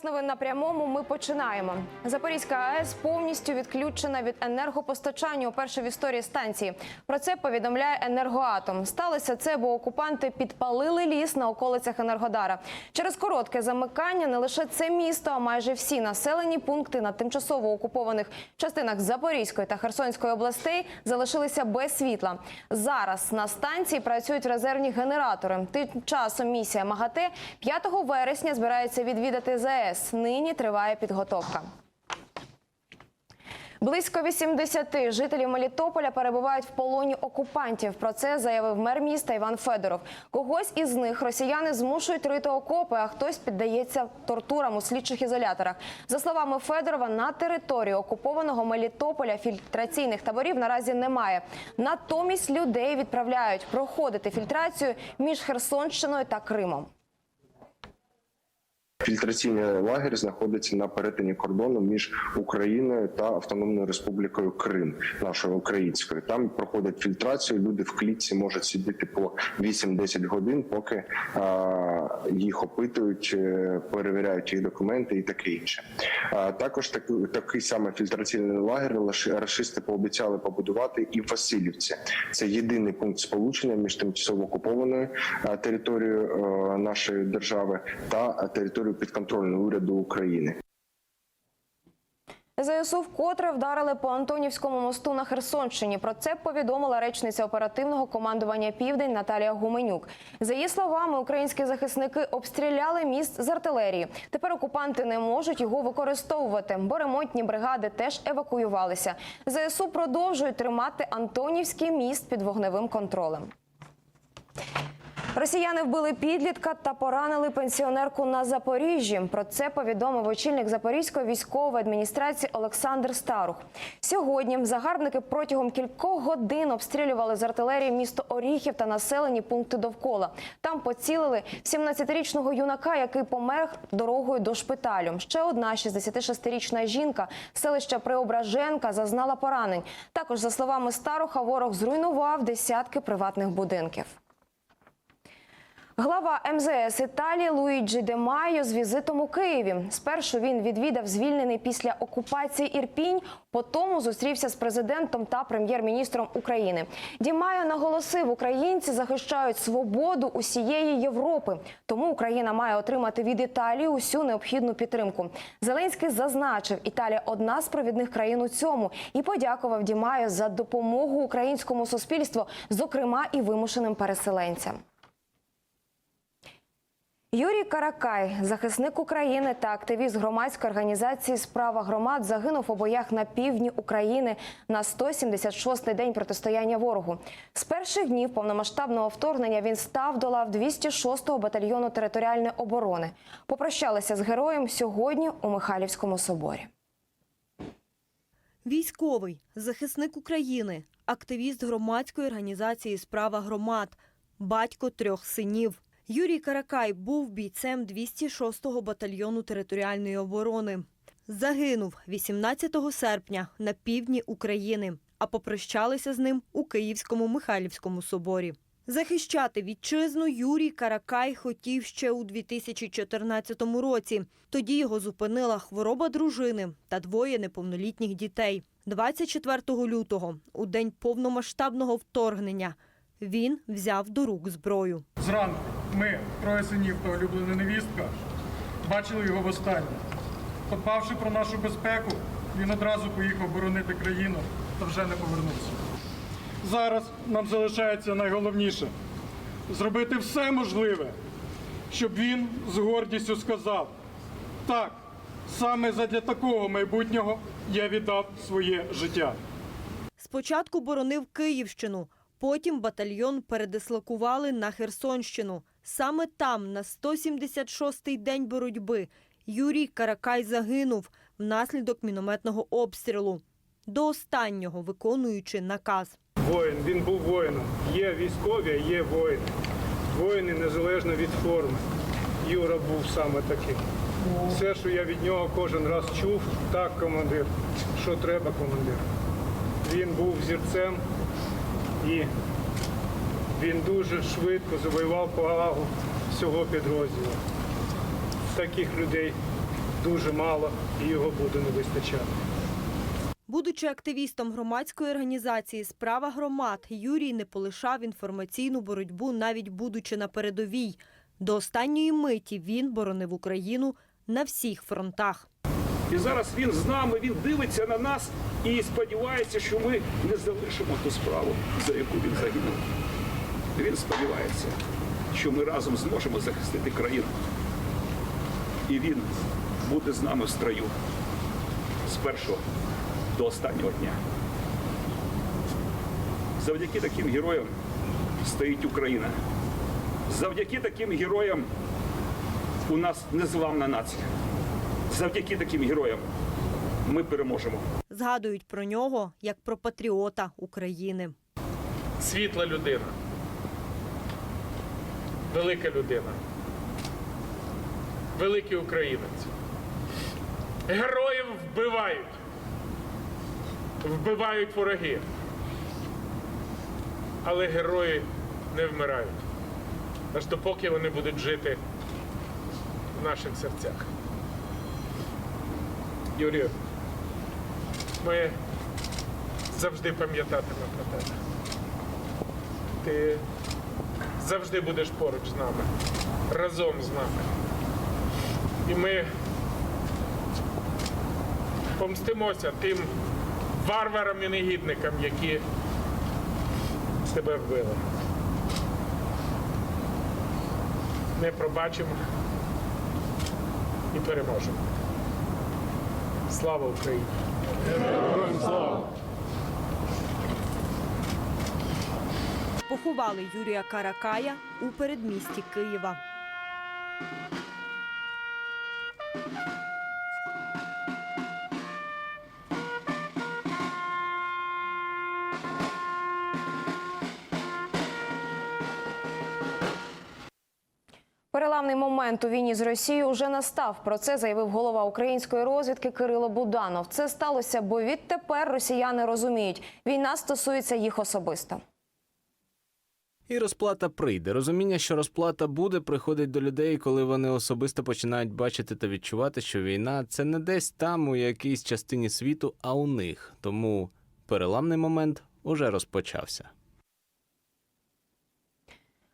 Час новин на прямому. Ми починаємо. Запорізька АЕС повністю відключена від енергопостачання уперше в історії станції. Про це повідомляє енергоатом. Сталося це, бо окупанти підпалили ліс на околицях Енергодара. Через коротке замикання не лише це місто, а майже всі населені пункти на тимчасово окупованих частинах Запорізької та Херсонської областей залишилися без світла. Зараз на станції працюють резервні генератори. Тим часом місія МАГАТЕ 5 вересня збирається відвідати ЗАЕС. Нині триває підготовка. Близько 80 жителів Мелітополя перебувають в полоні окупантів. Про це заявив мер міста Іван Федоров. Когось із них росіяни змушують рити окопи, а хтось піддається тортурам у слідчих ізоляторах. За словами Федорова, на території окупованого Мелітополя фільтраційних таборів наразі немає. Натомість людей відправляють проходити фільтрацію між Херсонщиною та Кримом. Фільтраційний лагерь знаходиться на перетині кордону між Україною та Автономною Республікою Крим, нашою українською. Там проходять фільтрацію. Люди в клітці можуть сидіти по 8-10 годин, поки а, їх опитують, е, перевіряють їх документи і таке інше. А, також таки, такий самий фільтраційний лагер рашисти пообіцяли побудувати і в Васильівці. Це єдиний пункт сполучення між тимчасово окупованою територією е, нашої держави та а, територією підконтрольної уряду України. ЗСУ вкотре вдарили по Антонівському мосту на Херсонщині. Про це повідомила речниця оперативного командування Південь Наталія Гуменюк. За її словами, українські захисники обстріляли міст з артилерії. Тепер окупанти не можуть його використовувати, бо ремонтні бригади теж евакуювалися. ЗСУ продовжують тримати Антонівський міст під вогневим контролем. Росіяни вбили підлітка та поранили пенсіонерку на Запоріжжі. Про це повідомив очільник Запорізької військової адміністрації Олександр Старух. Сьогодні загарбники протягом кількох годин обстрілювали з артилерії місто Оріхів та населені пункти довкола. Там поцілили 17-річного юнака, який помер дорогою до шпиталю. Ще одна 66-річна жінка селища Преображенка зазнала поранень. Також, за словами Старуха, ворог зруйнував десятки приватних будинків. Глава МЗС Італії Луїджі Де Майо з візитом у Києві. Спершу він відвідав звільнений після окупації Ірпінь. Потім зустрівся з президентом та прем'єр-міністром України. Ді Майо наголосив, українці захищають свободу усієї Європи. Тому Україна має отримати від Італії усю необхідну підтримку. Зеленський зазначив, Італія одна з провідних країн у цьому і подякував Ді Майо за допомогу українському суспільству, зокрема і вимушеним переселенцям. Юрій Каракай, захисник України та активіст громадської організації Справа громад, загинув у боях на півдні України на 176-й день протистояння ворогу. З перших днів повномасштабного вторгнення він став до лав 206-го батальйону територіальної оборони. Попрощалися з героєм сьогодні у Михайлівському соборі. Військовий, захисник України, активіст громадської організації Справа громад, батько трьох синів. Юрій Каракай був бійцем 206-го батальйону територіальної оборони. Загинув 18 серпня на півдні України, а попрощалися з ним у Київському Михайлівському соборі. Захищати вітчизну Юрій Каракай хотів ще у 2014 році. Тоді його зупинила хвороба дружини та двоє неповнолітніх дітей. 24 лютого, у день повномасштабного вторгнення, він взяв до рук зброю. Зранку ми, троє синів та улюблена невістка, бачили його востаннє. Подбавши про нашу безпеку, він одразу поїхав боронити країну та вже не повернувся. Зараз нам залишається найголовніше зробити все можливе, щоб він з гордістю сказав: так, саме задля такого майбутнього я віддав своє життя. Спочатку боронив Київщину, потім батальйон передислокували на Херсонщину. Саме там, на 176-й день боротьби, Юрій Каракай загинув внаслідок мінометного обстрілу, до останнього виконуючи наказ. Воїн, він був воїном. Є військові, є воїни. Воїни незалежно від форми. Юра був саме таким. Все, що я від нього кожен раз чув, так, командир, що треба, командир. Він був зірцем і він дуже швидко завоював повагу всього підрозділу. Таких людей дуже мало і його буде не вистачати. Будучи активістом громадської організації Справа громад, Юрій не полишав інформаційну боротьбу, навіть будучи на передовій. До останньої миті він боронив Україну на всіх фронтах. І зараз він з нами, він дивиться на нас і сподівається, що ми не залишимо ту справу, за яку він загинув. Він сподівається, що ми разом зможемо захистити країну. І він буде з нами в строю з першого до останнього дня. Завдяки таким героям стоїть Україна. Завдяки таким героям у нас незламна нація. Завдяки таким героям ми переможемо. Згадують про нього як про патріота України. світла людина, велика людина, великий українець. Героїв вбивають, вбивають вороги, але герої не вмирають, аж допоки вони будуть жити в наших серцях. Юрію, ми завжди пам'ятатимемо про тебе ти завжди будеш поруч з нами, разом з нами. І ми помстимося тим варварам і негідникам, які тебе вбили. Не пробачимо і переможемо. Слава Україні! Поховали Юрія Каракая у передмісті Києва. Переламний момент у війні з Росією вже настав. Про це заявив голова української розвідки Кирило Буданов. Це сталося, бо відтепер росіяни розуміють, війна стосується їх особисто. І розплата прийде. Розуміння, що розплата буде, приходить до людей, коли вони особисто починають бачити та відчувати, що війна це не десь там, у якійсь частині світу, а у них. Тому переламний момент уже розпочався.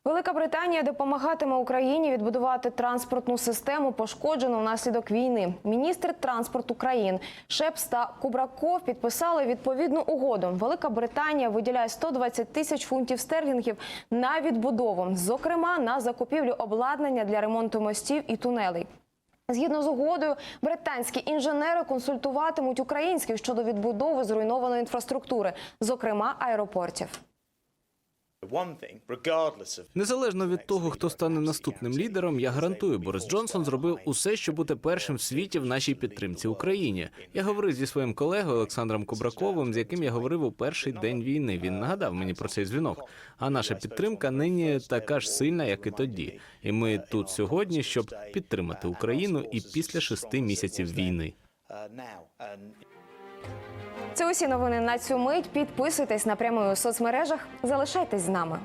Велика Британія допомагатиме Україні відбудувати транспортну систему, пошкоджену внаслідок війни. Міністр транспорту країн Шепс та Кубраков підписали відповідну угоду. Велика Британія виділяє 120 тисяч фунтів стерлінгів на відбудову, зокрема на закупівлю обладнання для ремонту мостів і тунелей. Згідно з угодою, британські інженери консультуватимуть українських щодо відбудови зруйнованої інфраструктури, зокрема аеропортів. Незалежно від того, хто стане наступним лідером, я гарантую, Борис Джонсон зробив усе, щоб бути першим в світі в нашій підтримці Україні. Я говорив зі своїм колегою Олександром Кубраковим, з яким я говорив у перший день війни. Він нагадав мені про цей дзвінок. А наша підтримка нині така ж сильна, як і тоді. І ми тут сьогодні, щоб підтримати Україну і після шести місяців війни. Це усі новини на цю мить. Підписуйтесь на прямої у соцмережах. Залишайтесь з нами.